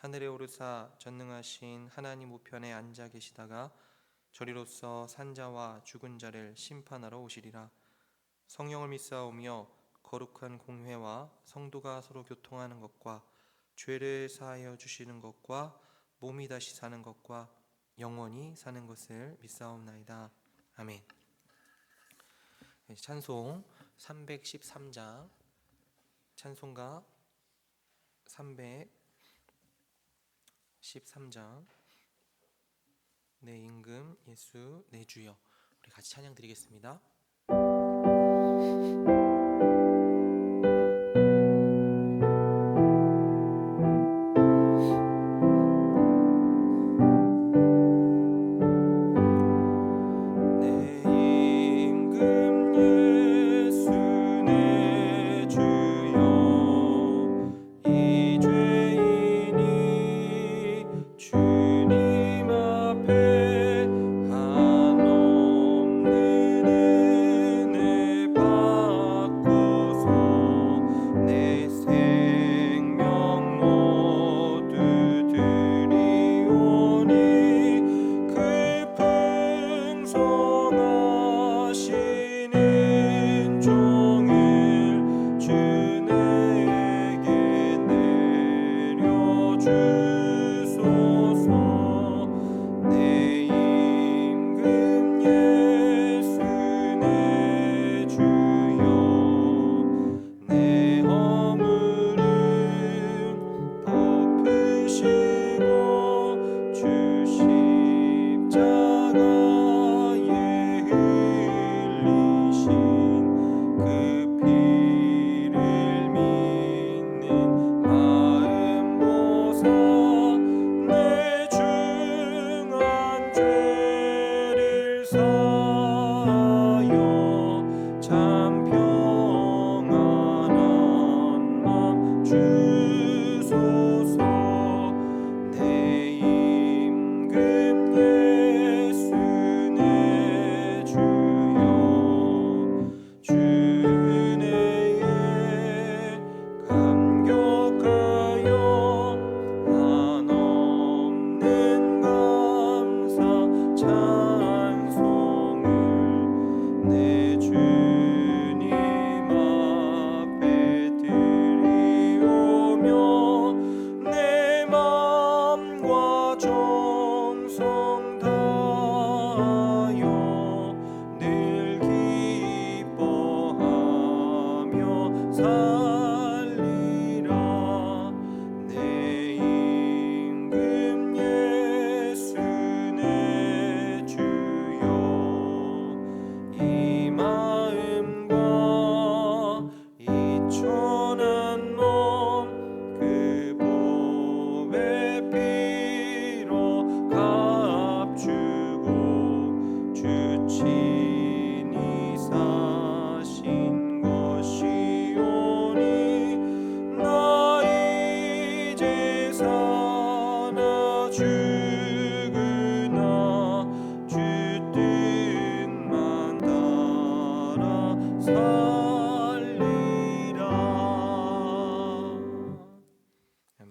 하늘에 오르사 전능하신 하나님 우편에 앉아 계시다가 저리로서 산자와 죽은 자를 심판하러 오시리라. 성령을 믿사오며 거룩한 공회와 성도가 서로 교통하는 것과 죄를 사하여 주시는 것과 몸이 다시 사는 것과 영원히 사는 것을 믿사옵나이다. 아멘. 네, 찬송 313장. 찬송가 300 13장 내 임금 예수 내 주여 우리 같이 찬양 드리겠습니다.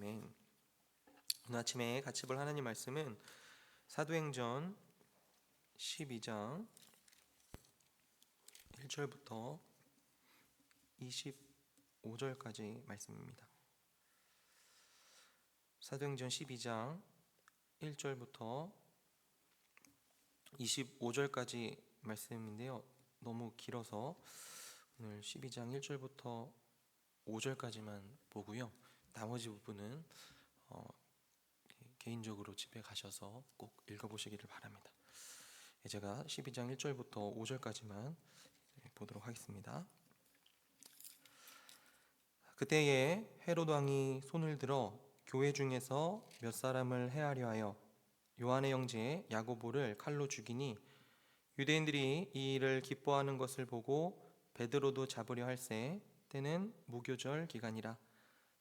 아멘 오늘 아침에 같이 볼 하나님 말씀은 사도행전 12장 1절부터 25절까지 말씀입니다. 사도행전 12장 1절부터 25절까지 말씀인데요. 너무 길어서 오늘 12장 1절부터 5절까지만 보고요. 나머지 부분은 어, 개인적으로 집에 가셔서 꼭 읽어보시기를 바랍니다. 제가 12장 1절부터 5절까지만 보도록 하겠습니다. 그때에 헤롯 왕이 손을 들어 교회 중에서 몇 사람을 해하려 하여 요한의 형제 야고보를 칼로 죽이니 유대인들이 이 일을 기뻐하는 것을 보고 베드로도 잡으려 할세 때는 무교절 기간이라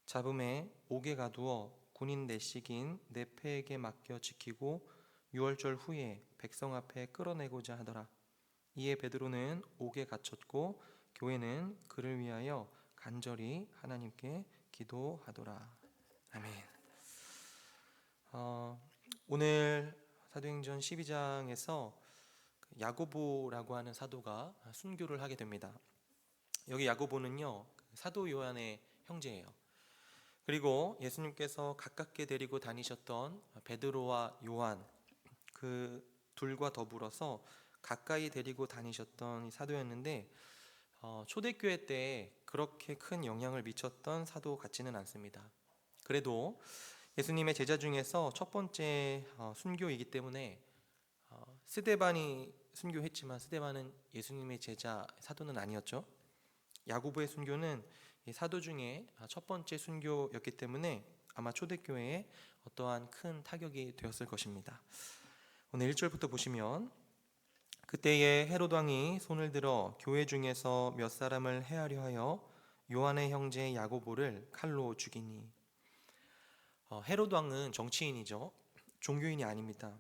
잡음에 옥에 가두어 군인 내식인 네페에게 맡겨 지키고 유월절 후에 백성 앞에 끌어내고자 하더라 이에 베드로는 옥에 갇혔고 교회는 그를 위하여 간절히 하나님께 기도하더라 아멘 어, 오늘 사도행전 12장에서 야고보라고 하는 사도가 순교를 하게 됩니다. 여기 야고보는요 사도 요한의 형제예요. 그리고 예수님께서 가깝게 데리고 다니셨던 베드로와 요한 그 둘과 더불어서 가까이 데리고 다니셨던 이 사도였는데 어, 초대교회 때 그렇게 큰 영향을 미쳤던 사도 같지는 않습니다. 그래도 예수님의 제자 중에서 첫 번째 어, 순교이기 때문에 어, 스데반이 순교했지만 스데반은 예수님의 제자 사도는 아니었죠. 야고보의 순교는 이 사도 중에 아, 첫 번째 순교였기 때문에 아마 초대교회에 어떠한 큰 타격이 되었을 것입니다. 오늘 1절부터 보시면 그때에 헤롯 왕이 손을 들어 교회 중에서 몇 사람을 해하려 하여 요한의 형제 야고보를 칼로 죽이니 어, 헤롯 왕은 정치인이죠. 종교인이 아닙니다.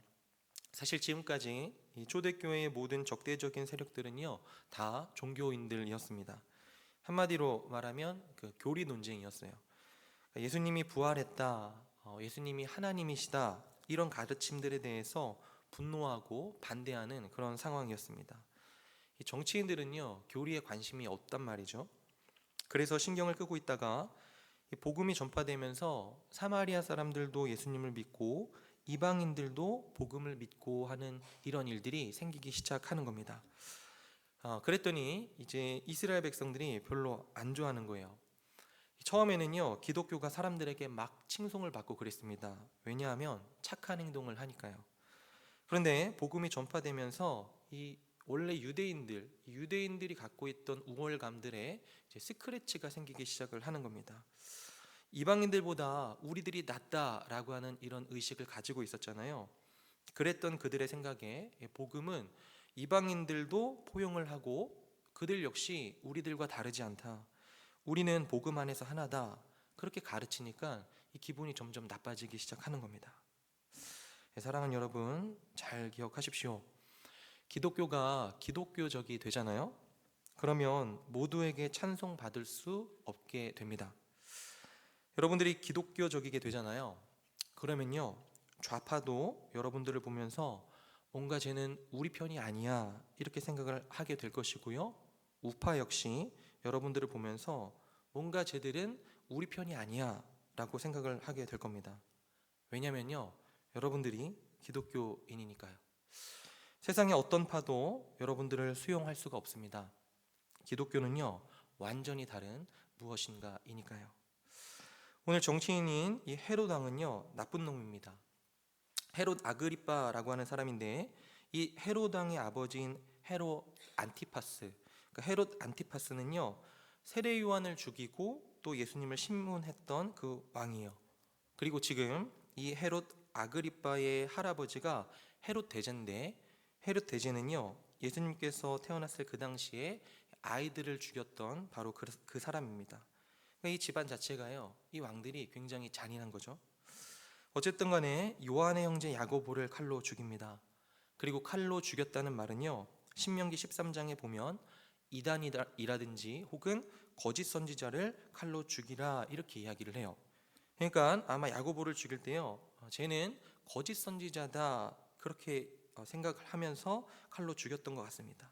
사실 지금까지 이 초대교회의 모든 적대적인 세력들은요 다 종교인들이었습니다. 한마디로 말하면 그 교리 논쟁이었어요. 그러니까 예수님이 부활했다, 어, 예수님이 하나님이시다 이런 가르침들에 대해서 분노하고 반대하는 그런 상황이었습니다. 이 정치인들은요 교리에 관심이 없단 말이죠. 그래서 신경을 끄고 있다가 이 복음이 전파되면서 사마리아 사람들도 예수님을 믿고 이방인들도 복음을 믿고 하는 이런 일들이 생기기 시작하는 겁니다. 어, 그랬더니 이제 이스라엘 백성들이 별로 안 좋아하는 거예요. 처음에는요 기독교가 사람들에게 막 칭송을 받고 그랬습니다. 왜냐하면 착한 행동을 하니까요. 그런데 복음이 전파되면서 이 원래 유대인들 유대인들이 갖고 있던 우월감들에 이제 스크래치가 생기기 시작을 하는 겁니다. 이방인들보다 우리들이 낫다라고 하는 이런 의식을 가지고 있었잖아요. 그랬던 그들의 생각에 복음은 이방인들도 포용을 하고 그들 역시 우리들과 다르지 않다. 우리는 복음 안에서 하나다. 그렇게 가르치니까 이 기분이 점점 나빠지기 시작하는 겁니다. 네, 사랑하는 여러분, 잘 기억하십시오. 기독교가 기독교적이 되잖아요. 그러면 모두에게 찬송 받을 수 없게 됩니다. 여러분들이 기독교적이게 되잖아요. 그러면요. 좌파도 여러분들을 보면서 뭔가 쟤는 우리 편이 아니야. 이렇게 생각을 하게 될 것이고요. 우파 역시 여러분들을 보면서 뭔가 쟤들은 우리 편이 아니야. 라고 생각을 하게 될 겁니다. 왜냐면요. 여러분들이 기독교인이니까요. 세상의 어떤 파도 여러분들을 수용할 수가 없습니다. 기독교는요. 완전히 다른 무엇인가이니까요. 오늘 정치인인 이 헤롯 왕은요 나쁜 놈입니다. 헤롯 아그리빠라고 하는 사람인데 이 헤롯 왕의 아버지인 헤롯 안티파스, 그러니까 헤롯 안티파스는요 세례 요한을 죽이고 또 예수님을 신문했던 그 왕이에요. 그리고 지금 이 헤롯 아그리빠의 할아버지가 헤롯 대제인데 헤롯 대제는요 예수님께서 태어났을 그 당시에 아이들을 죽였던 바로 그, 그 사람입니다. 그러니까 이 집안 자체가요, 이 왕들이 굉장히 잔인한 거죠. 어쨌든 간에 요한의 형제 야고보를 칼로 죽입니다. 그리고 칼로 죽였다는 말은요, 신명기 13장에 보면 이단이라든지 혹은 거짓 선지자를 칼로 죽이라 이렇게 이야기를 해요. 그러니까 아마 야고보를 죽일 때요, 어, 쟤는 거짓 선지자다 그렇게 어, 생각을 하면서 칼로 죽였던 것 같습니다.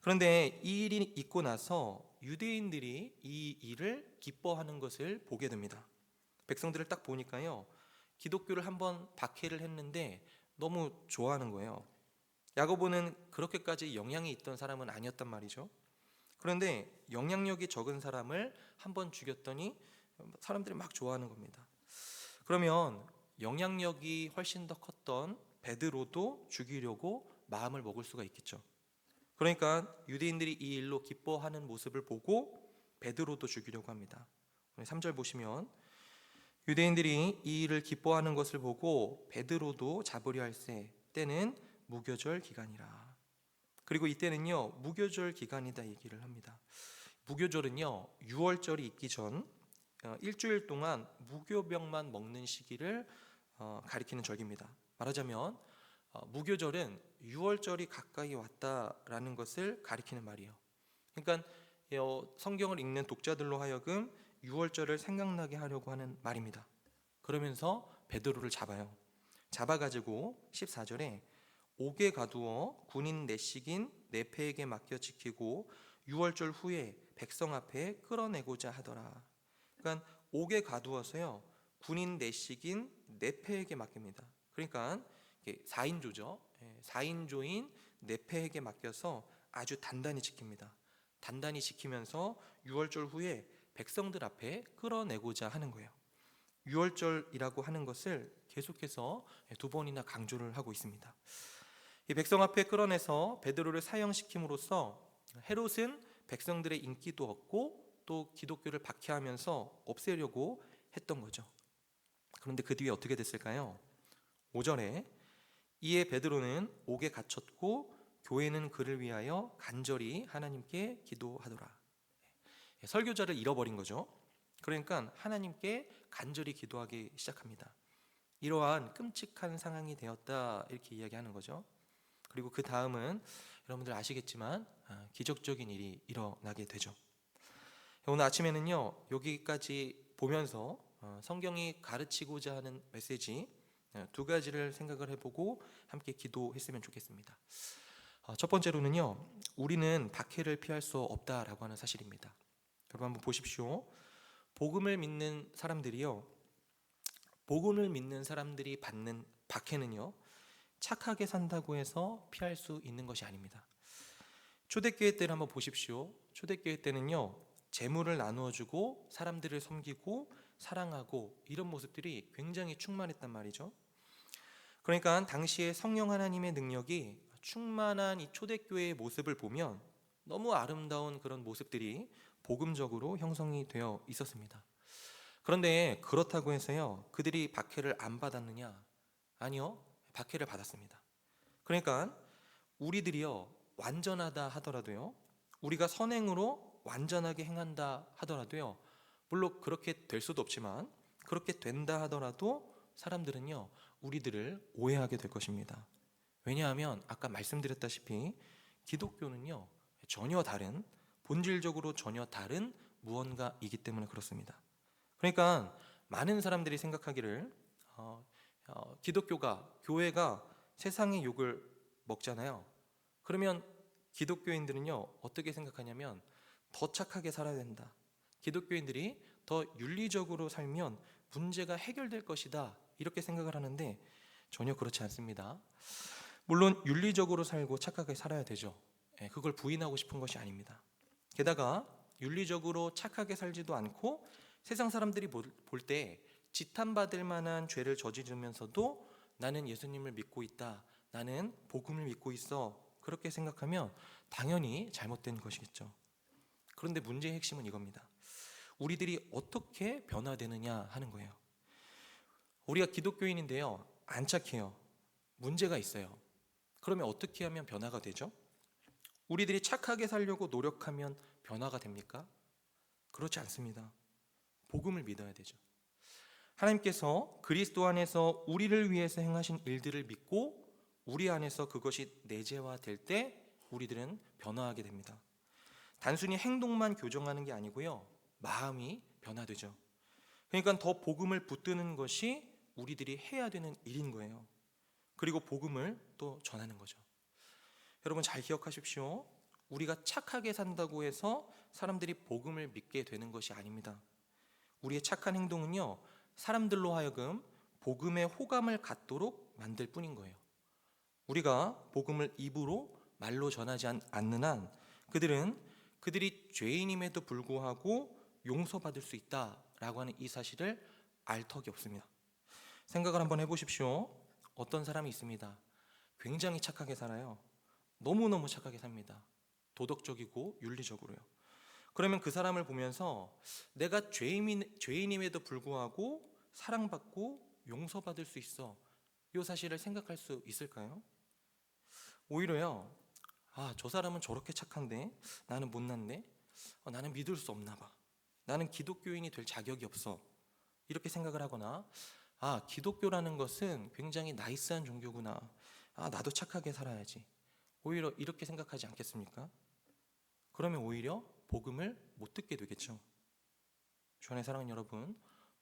그런데 이 일이 있고 나서 유대인들이 이 일을 기뻐하는 것을 보게 됩니다. 백성들을 딱 보니까요. 기독교를 한번 박해를 했는데 너무 좋아하는 거예요. 야고보는 그렇게까지 영향이 있던 사람은 아니었단 말이죠. 그런데 영향력이 적은 사람을 한번 죽였더니 사람들이 막 좋아하는 겁니다. 그러면 영향력이 훨씬 더 컸던 베드로도 죽이려고 마음을 먹을 수가 있겠죠. 그러니까 유대인들이 이 일로 기뻐하는 모습을 보고 베드로도 죽이려고 합니다. 3절 보시면 유대인들이 이 일을 기뻐하는 것을 보고 베드로도 잡으려 할세 때는 무교절 기간이라. 그리고 이때는요 무교절 기간이다 얘기를 합니다. 무교절은요 6월절이 있기 전 어, 일주일 동안 무교병만 먹는 시기를 어, 가리키는 절기입니다. 말하자면 어, 무교절은 6월절이 가까이 왔다라는 것을 가리키는 말이에요. 그러니까 어, 성경을 읽는 독자들로 하여금 6월절을 생각나게 하려고 하는 말입니다. 그러면서 베드로를 잡아요. 잡아가지고 14절에 옥에 가두어 군인 내식인 내패에게 맡겨 지키고 6월절 후에 백성 앞에 끌어내고자 하더라. 그러니까 옥에 가두어서요 군인 내식인 내패에게 맡깁니다. 그러니까 4인조죠. 4인조인 내패에게 맡겨서 아주 단단히 지킵니다. 단단히 지키면서 6월절 후에 백성들 앞에 끌어내고자 하는 거예요. 6월절이라고 하는 것을 계속해서 두 번이나 강조를 하고 있습니다. 이 백성 앞에 끌어내서 베드로를 사형시킴으로써 헤롯은 백성들의 인기도 얻고 또 기독교를 박해하면서 없애려고 했던 거죠. 그런데 그 뒤에 어떻게 됐을까요? 5절에 이에 베드로는 옥에 갇혔고 교회는 그를 위하여 간절히 하나님께 기도하더라. 예, 설교자를 잃어버린 거죠. 그러니까 하나님께 간절히 기도하기 시작합니다. 이러한 끔찍한 상황이 되었다 이렇게 이야기하는 거죠. 그리고 그 다음은 여러분들 아시겠지만 아, 기적적인 일이 일어나게 되죠. 오늘 아침에는요 여기까지 보면서 어, 성경이 가르치고자 하는 메시지 어, 두 가지를 생각을 해보고 함께 기도했으면 좋겠습니다. 어, 첫 번째로는요 우리는 박해를 피할 수 없다라고 하는 사실입니다. 여러분 한번 보십시오. 복음을 믿는 사람들이요 복음을 믿는 사람들이 받는 박해는요 착하게 산다고 해서 피할 수 있는 것이 아닙니다. 초대교회 때를 한번 보십시오. 초대교회 때는요, 재물을 나누어 주고 사람들을 섬기고 사랑하고 이런 모습들이 굉장히 충만했단 말이죠. 그러니까 당시에 성령 하나님의 능력이 충만한 이 초대교회의 모습을 보면 너무 아름다운 그런 모습들이 복음적으로 형성이 되어 있었습니다. 그런데 그렇다고 해서요, 그들이 박해를 안 받았느냐? 아니요, 박해를 받았습니다. 그러니까 우리들이요 완전하다 하더라도요 우리가 선행으로 완전하게 행한다 하더라도요 물론 그렇게 될 수도 없지만 그렇게 된다 하더라도 사람들은요 우리들을 오해하게 될 것입니다. 왜냐하면 아까 말씀드렸다시피 기독교는요 전혀 다른 본질적으로 전혀 다른 무언가이기 때문에 그렇습니다. 그러니까 많은 사람들이 생각하기를 어, 어, 기독교가 교회가 세상의 욕을 먹잖아요. 그러면 기독교인들은요 어떻게 생각하냐면 더 착하게 살아야 된다. 기독교인들이 더 윤리적으로 살면 문제가 해결될 것이다 이렇게 생각을 하는데 전혀 그렇지 않습니다. 물론 윤리적으로 살고 착하게 살아야 되죠. 예, 그걸 부인하고 싶은 것이 아닙니다. 게다가 윤리적으로 착하게 살지도 않고 세상 사람들이 볼 때 지탄받을 만한 죄를 저지르면서도 나는 예수님을 믿고 있다. 나는 복음을 믿고 있어. 그렇게 생각하면 당연히 잘못된 것이겠죠. 그런데 문제의 핵심은 이겁니다. 우리들이 어떻게 변화되느냐 하는 거예요. 우리가 기독교인인데요. 안 착해요. 문제가 있어요. 그러면 어떻게 하면 변화가 되죠? 우리들이 착하게 살려고 노력하면 변화가 됩니까? 그렇지 않습니다. 복음을 믿어야 되죠. 하나님께서 그리스도 안에서 우리를 위해서 행하신 일들을 믿고 우리 안에서 그것이 내재화될 때 우리들은 변화하게 됩니다. 단순히 행동만 교정하는 게 아니고요. 마음이 변화되죠. 그러니까 더 복음을 붙드는 것이 우리들이 해야 되는 일인 거예요. 그리고 복음을 또 전하는 거죠. 여러분 잘 기억하십시오. 우리가 착하게 산다고 해서 사람들이 복음을 믿게 되는 것이 아닙니다. 우리의 착한 행동은요, 사람들로 하여금 복음의 호감을 갖도록 만들 뿐인 거예요. 우리가 복음을 입으로 말로 전하지 않는 한 그들은 그들이 죄인임에도 불구하고 용서받을 수 있다라고 하는 이 사실을 알 턱이 없습니다. 생각을 한번 해보십시오. 어떤 사람이 있습니다. 굉장히 착하게 살아요. 너무너무 착하게 삽니다. 도덕적이고 윤리적으로요. 그러면 그 사람을 보면서 내가 죄인, 죄인임에도 불구하고 사랑받고 용서받을 수 있어. 이 사실을 생각할 수 있을까요? 오히려요. 아, 저 사람은 저렇게 착한데 나는 못났네. 어, 나는 믿을 수 없나 봐. 나는 기독교인이 될 자격이 없어. 이렇게 생각을 하거나 아, 기독교라는 것은 굉장히 나이스한 종교구나. 아, 나도 착하게 살아야지. 오히려 이렇게 생각하지 않겠습니까? 그러면 오히려 복음을 못 듣게 되겠죠. 주안의 사랑하는 여러분,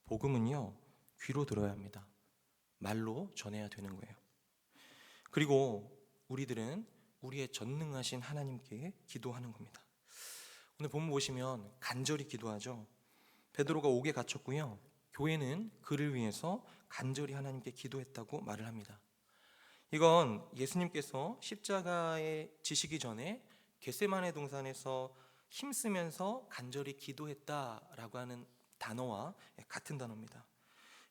복음은요 귀로 들어야 합니다. 말로 전해야 되는 거예요. 그리고 우리들은 우리의 전능하신 하나님께 기도하는 겁니다. 오늘 본문 보시면 간절히 기도하죠. 베드로가 옥에 갇혔고요. 교회는 그를 위해서 간절히 하나님께 기도했다고 말을 합니다. 이건 예수님께서 십자가에 지시기 전에 겟세마네 동산에서 힘쓰면서 간절히 기도했다라고 하는 단어와 같은 단어입니다.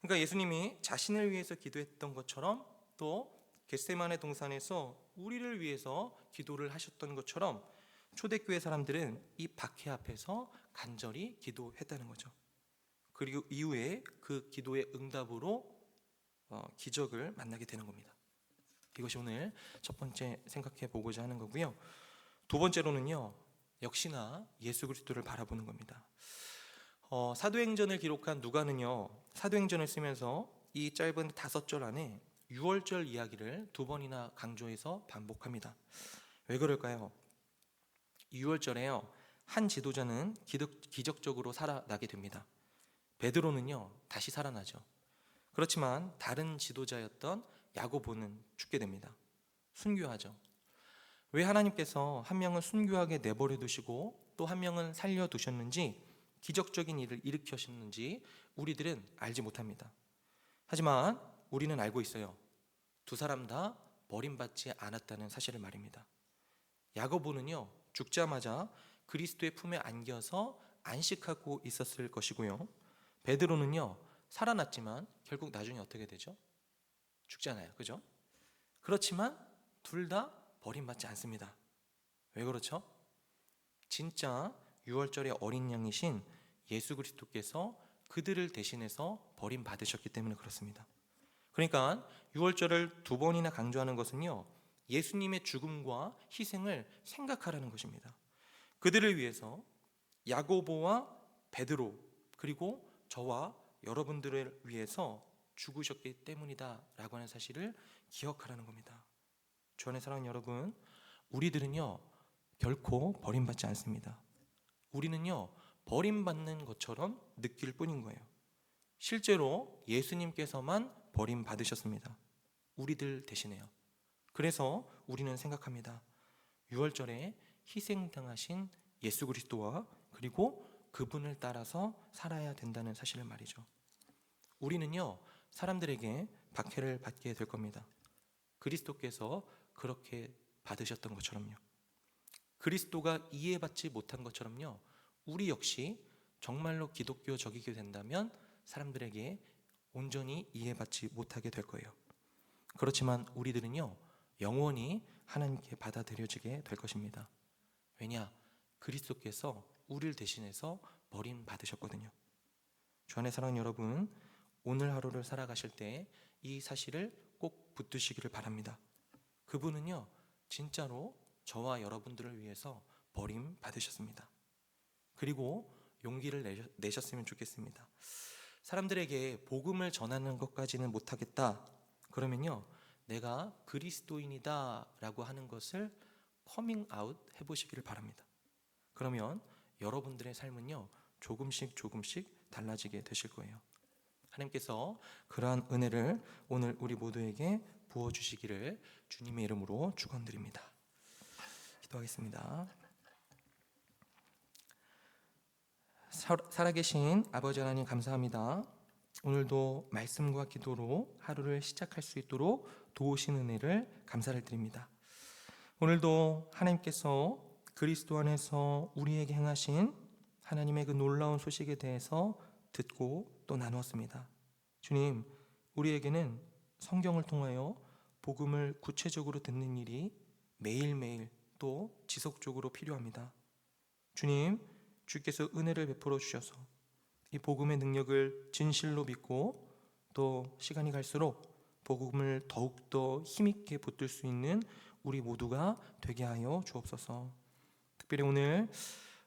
그러니까 예수님이 자신을 위해서 기도했던 것처럼 또 겟세마네 동산에서 우리를 위해서 기도를 하셨던 것처럼 초대교회 사람들은 이 박해 앞에서 간절히 기도했다는 거죠. 그리고 이후에 그 기도의 응답으로 어, 기적을 만나게 되는 겁니다. 이것이 오늘 첫 번째 생각해 보고자 하는 거고요. 두 번째로는요, 역시나 예수 그리스도를 바라보는 겁니다. 어, 사도행전을 기록한 누가는요, 사도행전을 쓰면서 이 짧은 다섯 절 안에 6월절 이야기를 두 번이나 강조해서 반복합니다. 왜 그럴까요? 6월절에요, 한 지도자는 기득, 기적적으로 살아나게 됩니다. 베드로는요, 다시 살아나죠. 그렇지만 다른 지도자였던 야고보는 죽게 됩니다. 순교하죠. 왜 하나님께서 한 명은 순교하게 내버려 두시고 또 한 명은 살려 두셨는지 기적적인 일을 일으키셨는지 우리들은 알지 못합니다. 하지만 우리는 알고 있어요. 두 사람 다 버림받지 않았다는 사실을 말입니다. 야고보는요 죽자마자 그리스도의 품에 안겨서 안식하고 있었을 것이고요. 베드로는요 살아났지만 결국 나중에 어떻게 되죠? 죽잖아요. 그죠? 그렇지만 둘 다 버림받지 않습니다. 왜 그렇죠? 진짜 6월절의 어린 양이신 예수 그리스도께서 그들을 대신해서 버림받으셨기 때문에 그렇습니다. 그러니까 6월절을 두 번이나 강조하는 것은요. 예수님의 죽음과 희생을 생각하라는 것입니다. 그들을 위해서 야고보와 베드로 그리고 저와 여러분들을 위해서 죽으셨기 때문이다라고 하는 사실을 기억하라는 겁니다. 주 안의 사랑 여러분, 우리들은요 결코 버림받지 않습니다. 우리는요 버림받는 것처럼 느낄 뿐인 거예요. 실제로 예수님께서만 버림받으셨습니다. 우리들 대신에요. 그래서 우리는 생각합니다. 6월절에 희생당하신 예수 그리스도와 그리고 그분을 따라서 살아야 된다는 사실을 말이죠. 우리는요 사람들에게 박해를 받게 될 겁니다. 그리스도께서 그렇게 받으셨던 것처럼요. 그리스도가 이해받지 못한 것처럼요. 우리 역시 정말로 기독교적이게 된다면 사람들에게 온전히 이해받지 못하게 될 거예요. 그렇지만 우리들은요. 영원히 하나님께 받아들여지게 될 것입니다. 왜냐? 그리스도께서 우리를 대신해서 버림 받으셨거든요. 주 안의 사랑 여러분, 오늘 하루를 살아가실 때 이 사실을 꼭 붙드시기를 바랍니다. 그분은요, 진짜로 저와 여러분들을 위해서 버림 받으셨습니다. 그리고 용기를 내셨으면 좋겠습니다. 사람들에게 복음을 전하는 것까지는 못하겠다. 그러면요, 내가 그리스도인이다라고 하는 것을 커밍 아웃 해보시기를 바랍니다. 그러면 여러분들의 삶은요, 조금씩 조금씩 달라지게 되실 거예요. 하나님께서 그러한 은혜를 오늘 우리 모두에게 부어 주시기를 주님의 이름으로 축원드립니다. 기도하겠습니다. 살아계신 아버지 하나님 감사합니다. 오늘도 말씀과 기도로 하루를 시작할 수 있도록 도우신 은혜를 감사를 드립니다. 오늘도 하나님께서 그리스도 안에서 우리에게 행하신 하나님의 그 놀라운 소식에 대해서 듣고 또 나누었습니다. 주님, 우리에게는 성경을 통하여 복음을 구체적으로 듣는 일이 매일매일 또 지속적으로 필요합니다. 주님, 주께서 은혜를 베풀어 주셔서 이 복음의 능력을 진실로 믿고 또 시간이 갈수록 복음을 더욱더 힘있게 붙들 수 있는 우리 모두가 되게 하여 주옵소서. 특별히 오늘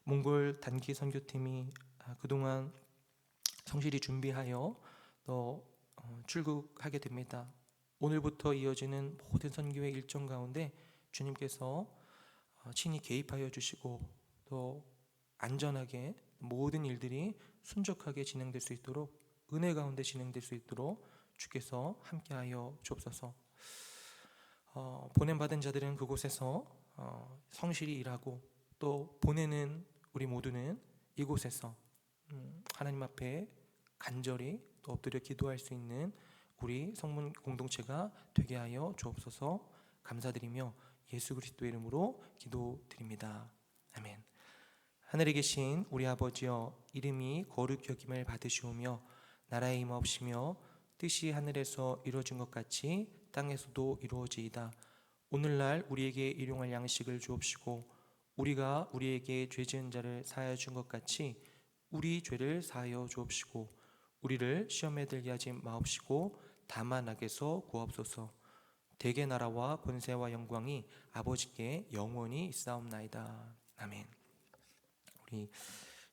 몽골 단기 선교팀이 아, 그동안 성실히 준비하여 또 어, 출국하게 됩니다. 오늘부터 이어지는 모든 선교의 일정 가운데 주님께서 어, 친히 개입하여 주시고 또 안전하게 모든 일들이 순적하게 진행될 수 있도록 은혜 가운데 진행될 수 있도록 주께서 함께하여 주옵소서. 어, 보냄 받은 자들은 그곳에서 어, 성실히 일하고 또 보내는 우리 모두는 이곳에서 음, 하나님 앞에 간절히 또 엎드려 기도할 수 있는 우리 성문 공동체가 되게 하여 주옵소서. 감사드리며 예수 그리스도의 이름으로 기도드립니다. 아멘. 하늘에 계신 우리 아버지여 이름이 거룩 여김을 받으시오며 나라의 임하옵시며 뜻이 하늘에서 이루어진 것 같이 땅에서도 이루어지이다. 오늘날 우리에게 일용할 양식을 주옵시고 우리가 우리에게 죄 지은 자를 사하여 준 것 같이 우리 죄를 사하여 주옵시고 우리를 시험에 들게 하지 마옵시고 다만 악에서 구하옵소서. 대개 나라와 권세와 영광이 아버지께 영원히 있사옵나이다. 아멘. 우리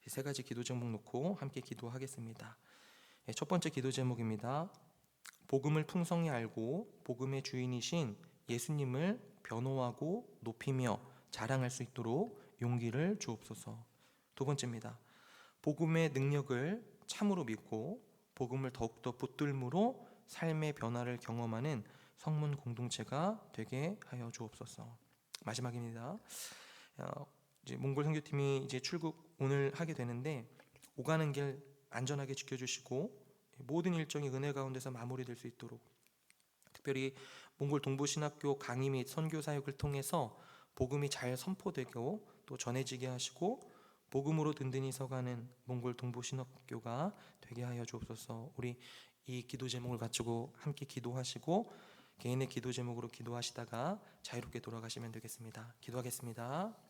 이세 가지 기도 제목 놓고 함께 기도하겠습니다. 예, 첫 번째 기도 제목입니다. 복음을 풍성히 알고 복음의 주인이신 예수님을 변호하고 높이며 자랑할 수 있도록 용기를 주옵소서. 두 번째입니다. 복음의 능력을 참으로 믿고 복음을 더욱더 붙들므로 삶의 변화를 경험하는 성문 공동체가 되게 하여 주옵소서. 마지막입니다. 어, 이제 몽골 선교팀이 이제 출국 오늘 하게 되는데 오가는 길 안전하게 지켜주시고 모든 일정이 은혜 가운데서 마무리될 수 있도록 특별히 몽골 동부신학교 강의 및 선교 사역을 통해서 복음이 잘 선포되고 또 전해지게 하시고 복음으로 든든히 서가는 몽골 동부신학교가 되게 하여 주옵소서. 우리 이 기도 제목을 갖추고 함께 기도하시고 개인의 기도 제목으로 기도하시다가 자유롭게 돌아가시면 되겠습니다. 기도하겠습니다.